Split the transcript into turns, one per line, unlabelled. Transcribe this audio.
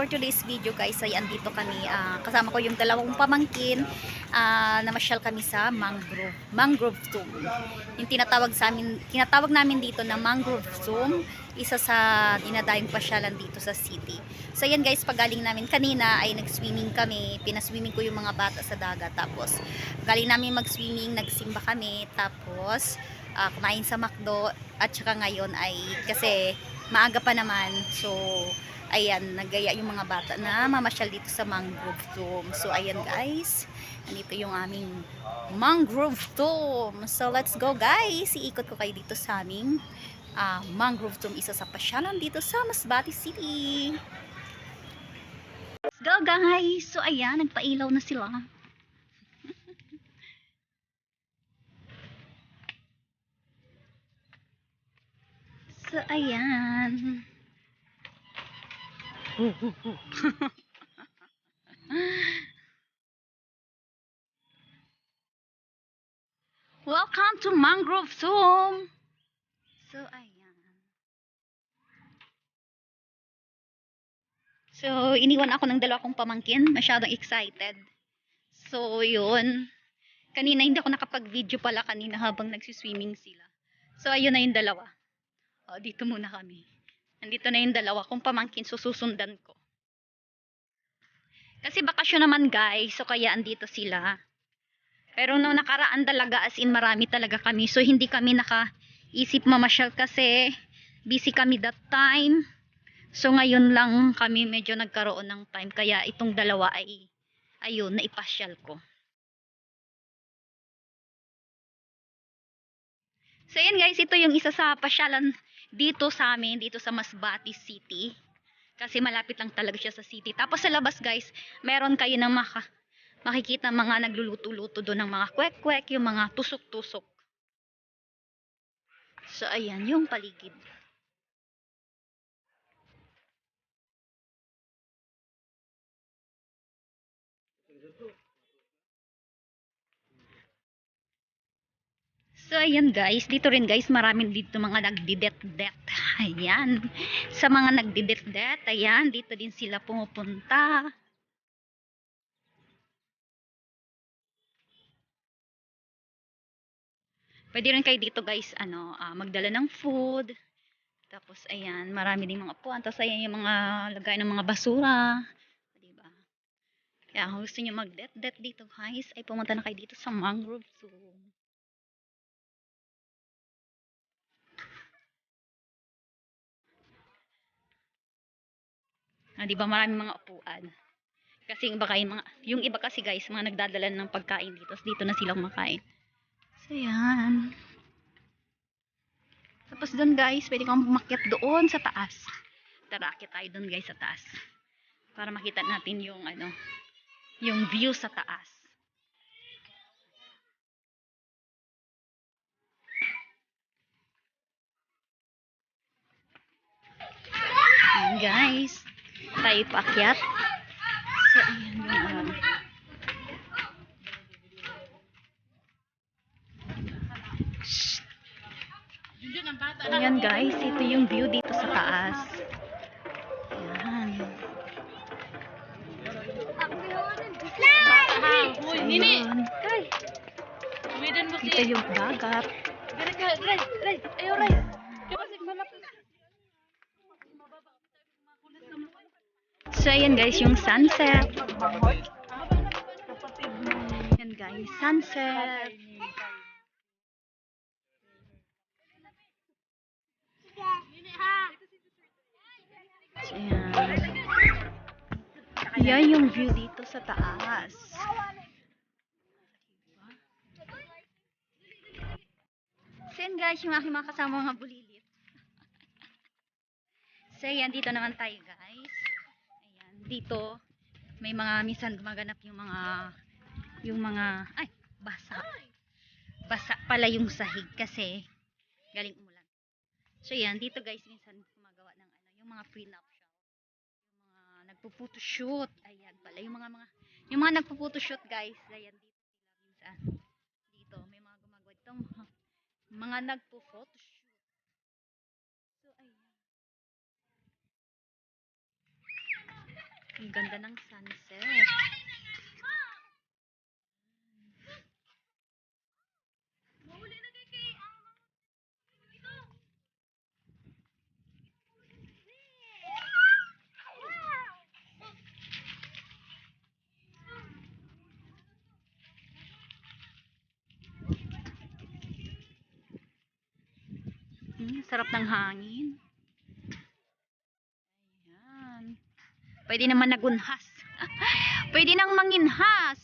for today's video guys, ayan dito kami, ah, kasama ko yung dalawang pamangkin, ah, namasyal kami sa mangrove, mangrove tomb. Yung tinatawag sa amin, tinatawag namin dito na mangrove tomb, isa sa dinadayong pasyalan dito sa city. So ayan guys, pagaling namin kanina ay nag-swimming kami, pinaswimming ko yung mga bata sa dagat, tapos galing namin mag-swimming, nagsimba kami, tapos ah, kumain sa McDo, at saka ngayon ay kasi maaga pa naman, so ayan, nagaya yung mga bata na mamasyal dito sa mangrove tomb. So, ayan guys, nandito yung aming mangrove tomb. So, let's go guys! Iikot ko kayo dito sa aming ah, mangrove tomb, isa sa pasyalan dito sa Masbate City. Let's go guys! So, ayan, nagpailaw na sila. So, ayan. Welcome to Mangrove Tomb. So, ayan. So, iniwan ako ng dalawa kong pamangkin. Masyadong excited. So, yun. Kanina hindi ako nakapag-video pala kanina habang nagsiswimming sila. So, ayun na yung dalawa. O, dito muna kami. Nandito na yung dalawa kong pamangkin, so susundan ko. Kasi bakasyon naman guys, so kaya andito sila. Pero nung nakaraan talaga, as in marami talaga kami, so hindi kami nakaisip mamasyal kasi busy kami that time. So ngayon lang kami medyo nagkaroon ng time, kaya itong dalawa ay, ayun, naipasyal ko. So yan guys, ito yung isa sa pasyalan dito sa amin, dito sa Masbate City. Kasi malapit lang talaga siya sa city. Tapos sa labas guys, meron kayo na maka, makikita mga nagluluto-luto doon ng mga kwek-kwek, yung mga tusok-tusok. So ayan, yung paligid. So, ayan guys. Dito rin guys, marami dito mga nagdidet-det. Ayan. Sa mga nagdidet-det, ayan, dito din sila pumupunta. Pwede rin kayo dito guys, ano, ah, magdala ng food. Tapos, ayan, marami din mga upuan. Tapos, ayan yung mga lagay ng mga basura. Diba? Kaya kung gusto nyo mag-det-det dito guys, ay pumunta na kayo dito sa mangrove zone. Ah, 'di ba maraming mga upuan. Kasi yung iba kayo, mga yung iba kasi guys, mga nagdadala ng pagkain dito. Tapos dito na sila kumakain. So yan. Tapos doon guys, pwede kang umakyat doon sa taas. Tara, akyat tayo doon guys sa taas. Para makita natin yung ano, yung view sa taas. Guys. Tayo paakyat. So, ayan yung um. Ayan guys, ito yung view dito sa taas. Ayan.
Mo
Dito yung dagat.
Ray,
So, ayan guys, yung sunset. Ayan guys, sunset. So, ayan. Yan yung view dito sa taas. So, yan guys, yung aking mga kasama mga bulilit. so, ayan, dito naman tayo guys. Dito, may mga minsan gumaganap yung mga, yung mga, ay, basa. Basa pala yung sahig kasi galing umulan. So, yan, dito guys, minsan gumagawa ng ano, yung mga pre-nuptial. Yung mga nagpo-photoshoot. Ayan pala, yung mga, mga, yung mga nagpo-photoshoot guys. Ayan, dito sila minsan. Dito, may mga gumagawa itong mga nagpo-photoshoot. Ang ganda ng sunset. Hmm, sarap ng hangin. Ayan. Pwede naman nagunhas. Pwede nang manginhas.